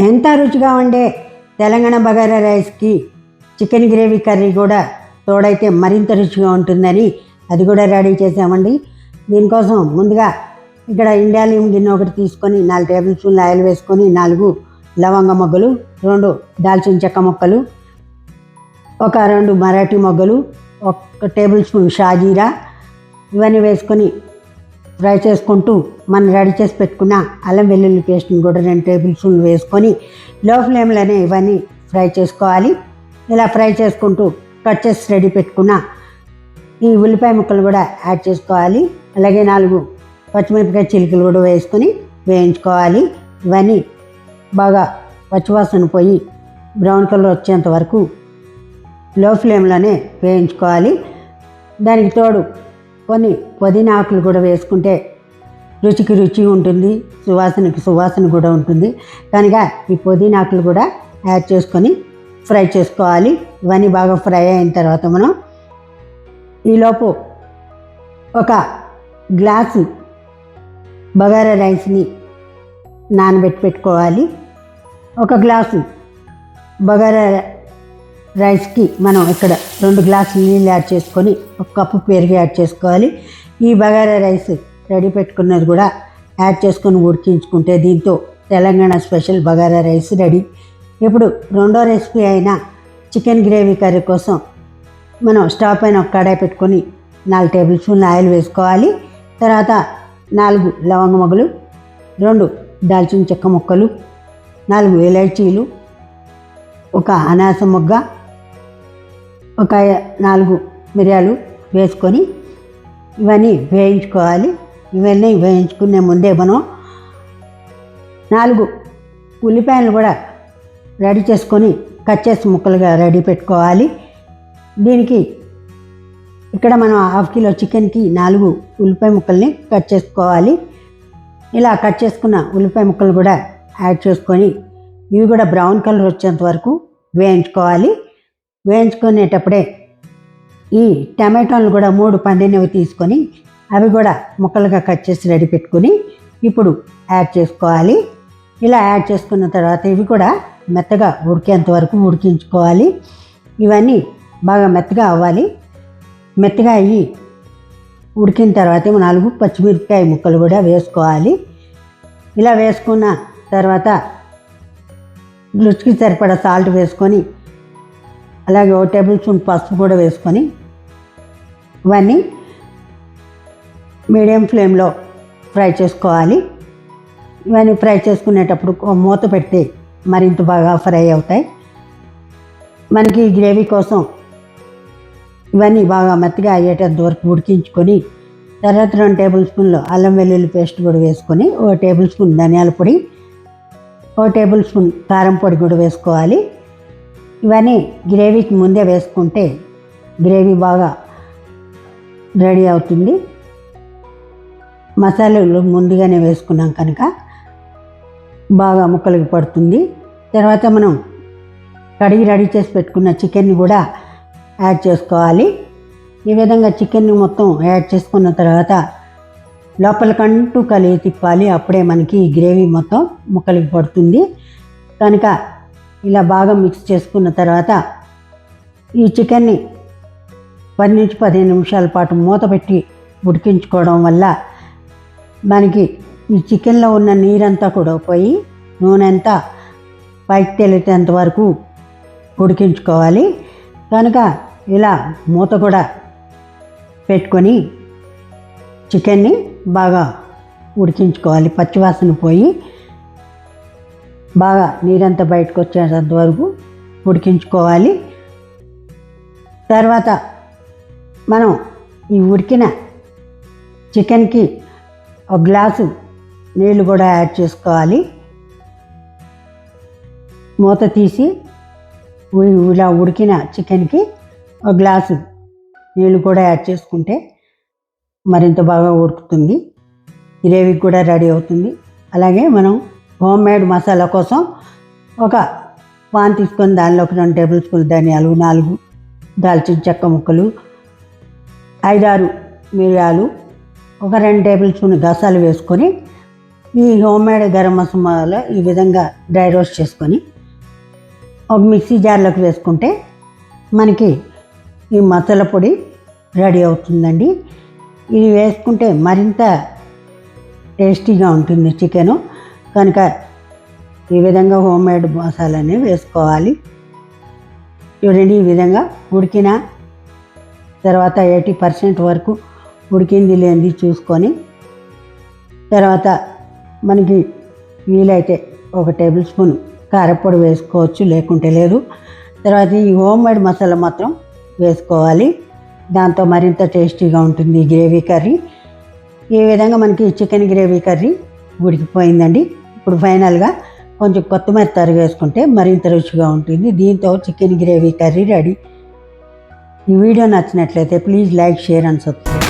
ఎంత రుచిగా ఉండే తెలంగాణ బగారా రైస్కి చికెన్ గ్రేవీ కర్రీ కూడా తోడైతే మరింత రుచిగా ఉంటుందని అది కూడా రెడీ చేసామండి. దీనికోసం ముందుగా ఇక్కడ ఇండాలియం గిన్నె ఒకటి తీసుకొని నాలుగు టేబుల్ స్పూన్లు ఆయిల్ వేసుకొని నాలుగు లవంగ మొగ్గలు రెండు దాల్చిన చెక్క మొక్కలు ఒక రెండు మరాఠీ మొగ్గలు ఒక టేబుల్ స్పూన్ షాజీరా ఇవన్నీ వేసుకొని ఫ్రై చేసుకుంటూ మనం రెడీ చేసి పెట్టుకున్న అల్లం వెల్లుల్లి పేస్ట్ని కూడా రెండు టేబుల్ స్పూన్లు వేసుకొని లో ఫ్లేమ్లోనే ఇవన్నీ ఫ్రై చేసుకోవాలి. ఇలా ఫ్రై చేసుకుంటూ కట్ చేసి రెడీ పెట్టుకున్న ఈ ఉల్లిపాయ ముక్కలు కూడా యాడ్ చేసుకోవాలి. అలాగే నాలుగు పచ్చిమిరపకాయ చిలుకలు కూడా వేసుకొని వేయించుకోవాలి. ఇవన్నీ బాగా పచ్చివాసన పోయి బ్రౌన్ కలర్ వచ్చేంత వరకు లో ఫ్లేమ్లోనే వేయించుకోవాలి. దానికి తోడు కొన్ని పుదీనా ఆకులు కూడా వేసుకుంటే రుచికి రుచి ఉంటుంది సువాసనకి సువాసన కూడా ఉంటుంది. కనుక ఈ పుదీనా ఆకులు కూడా యాడ్ చేసుకొని ఫ్రై చేసుకోవాలి. ఇవన్నీ బాగా ఫ్రై అయిన తర్వాత మనం ఈలోపు ఒక గ్లాసు బగారా రైస్ని నానబెట్టి పెట్టుకోవాలి. ఒక గ్లాసు బగారా రైస్కి మనం ఇక్కడ రెండు గ్లాసులు నీళ్ళు యాడ్ చేసుకొని ఒక కప్పు పెరుగు యాడ్ చేసుకోవాలి. ఈ బగారా రైస్ రెడీ పెట్టుకున్నది కూడా యాడ్ చేసుకొని ఉడికించుకుంటే దీంతో Telangana special bagara rice ready. ఇప్పుడు రెండో రెసిపీ అయిన చికెన్ గ్రేవీ కర్రీ కోసం మనం స్టవ్ పైన ఒక కడాయి పెట్టుకొని నాలుగు టేబుల్ స్పూన్ల ఆయిల్ వేసుకోవాలి. తర్వాత నాలుగు లవంగ మొగలు రెండు దాల్చిన చెక్క ముక్కలు నాలుగు ఎలైచీలు ఒక అనాస మొగ్గ ఒక నాలుగు మిరియాలు వేసుకొని ఇవన్నీ వేయించుకోవాలి. ఇవన్నీ వేయించుకునే ముందే మనం నాలుగు ఉల్లిపాయలు కూడా రెడీ చేసుకొని కట్ చేసి ముక్కలుగా రెడీ పెట్టుకోవాలి. దీనికి ఇక్కడ మనం హాఫ్ కిలో చికెన్కి నాలుగు ఉల్లిపాయ ముక్కల్ని కట్ చేసుకోవాలి. ఇలా కట్ చేసుకున్న ఉల్లిపాయ ముక్కలు కూడా యాడ్ చేసుకొని ఇవి కూడా బ్రౌన్ కలర్ వచ్చేంత వరకు వేయించుకోవాలి. వేయించుకునేటప్పుడే ఈ టమాటోలు కూడా మూడు పండినవి తీసుకొని అవి కూడా ముక్కలుగా కట్ చేసి రెడీ పెట్టుకొని ఇప్పుడు యాడ్ చేసుకోవాలి. ఇలా యాడ్ చేసుకున్న తర్వాత ఇవి కూడా మెత్తగా ఉడికేంత వరకు ఉడికించుకోవాలి. ఇవన్నీ బాగా మెత్తగా అవ్వాలి. మెత్తగా అయ్యి ఉడికిన తర్వాత నాలుగు పచ్చిమిరపకాయ ముక్కలు కూడా వేసుకోవాలి. ఇలా వేసుకున్న తర్వాత రుచికి సరిపడా సాల్ట్ వేసుకొని అలాగే ఒక టేబుల్ స్పూన్ పసుపు కూడా వేసుకొని ఇవన్నీ మీడియం ఫ్లేమ్లో ఫ్రై చేసుకోవాలి. ఇవన్నీ ఫ్రై చేసుకునేటప్పుడు మూత పెడితే మరింత బాగా ఫ్రై అవుతాయి. మనకి గ్రేవీ కోసం ఇవన్నీ బాగా మెత్తగా అయ్యేటంత వరకు ఉడికించుకొని తర్వాత రెండు టేబుల్ స్పూన్లు అల్లం వెల్లుల్లి పేస్ట్ కూడా వేసుకొని ఓ టేబుల్ స్పూన్ ధనియాల పొడి ఓ టేబుల్ స్పూన్ కారం పొడి కూడా వేసుకోవాలి. ఇవన్నీ గ్రేవీకి ముందే వేసుకుంటే గ్రేవీ బాగా రెడీ అవుతుంది. మసాలాలు ముందుగానే వేసుకున్నాం కనుక బాగా ముక్కలకి పడుతుంది. తర్వాత మనం కడిగి రెడీ చేసి పెట్టుకున్న చికెన్ని కూడా యాడ్ చేసుకోవాలి. ఈ విధంగా చికెన్ని మొత్తం యాడ్ చేసుకున్న తర్వాత లోపలికంటూ కలిగి తిప్పాలి. అప్పుడే మనకి గ్రేవీ మొత్తం ముక్కలకి పడుతుంది. కనుక ఇలా బాగా మిక్స్ చేసుకున్న తర్వాత ఈ చికెన్ని పది నుంచి పదిహేను నిమిషాల పాటు మూత పెట్టి ఉడికించుకోవడం వల్ల మనకి ఈ చికెన్లో ఉన్న నీరంతా కూడా పోయి నూనె అంతా పైకి తేలేంత వరకు ఉడికించుకోవాలి. కనుక ఇలా మూత కూడా పెట్టుకొని చికెన్ని బాగా ఉడికించుకోవాలి. పచ్చివాసన పోయి బాగా నీరంతా బయటకు వచ్చేంత వరకు ఉడికించుకోవాలి. తర్వాత మనం ఈ ఉడికిన చికెన్కి ఒక గ్లాసు నీళ్ళు కూడా యాడ్ చేసుకోవాలి. మూత తీసి ఇలా ఉడికిన చికెన్కి ఒక గ్లాసు నీళ్ళు కూడా యాడ్ చేసుకుంటే మరింత బాగా ఉడుకుతుంది. గ్రేవీ కూడా రెడీ అవుతుంది. అలాగే మనం హోమ్ మేడ్ మసాలా కోసం ఒక పాన్ తీసుకొని దానిలోకి రెండు టేబుల్ స్పూన్ ధనియాలు నాలుగు దాల్చిన చెక్క ముక్కలు ఐదారు మిరియాలు ఒక రెండు టేబుల్ స్పూన్ గసాలు వేసుకొని ఈ హోమ్ మేడ్ గరం మసాలా ఈ విధంగా డ్రై రోస్ట్ చేసుకొని ఒక మిక్సీ జార్లోకి వేసుకుంటే మనకి ఈ మసాలా పొడి రెడీ అవుతుందండి. ఇది వేసుకుంటే మరింత టేస్టీగా ఉంటుంది చికెను. కనుక ఈ విధంగా హోమ్ మేడ్ మసాలాని వేసుకోవాలి. చూడండి ఈ విధంగా ఉడికిన తర్వాత ఎయిటీ పర్సెంట్ వరకు ఉడికింది లేనిది చూసుకొని తర్వాత మనకి వీలైతే ఒక టేబుల్ స్పూన్ కారపొడి వేసుకోవచ్చు లేకుంటే లేదు. తర్వాత ఈ హోమ్ మేడ్ మసాలా మాత్రం వేసుకోవాలి. దాంతో మరింత టేస్టీగా ఉంటుంది ఈ గ్రేవీ కర్రీ. ఈ విధంగా మనకి చికెన్ గ్రేవీ కర్రీ ఉడికిపోయిందండి. ఇప్పుడు ఫైనల్గా కొంచెం కొత్తిమీర తరిగి వేసుకుంటే మరింత రుచిగా ఉంటుంది. దీంతో చికెన్ గ్రేవీ కర్రీ రెడీ. ఈ వీడియో నచ్చినట్లయితే please like share and subscribe.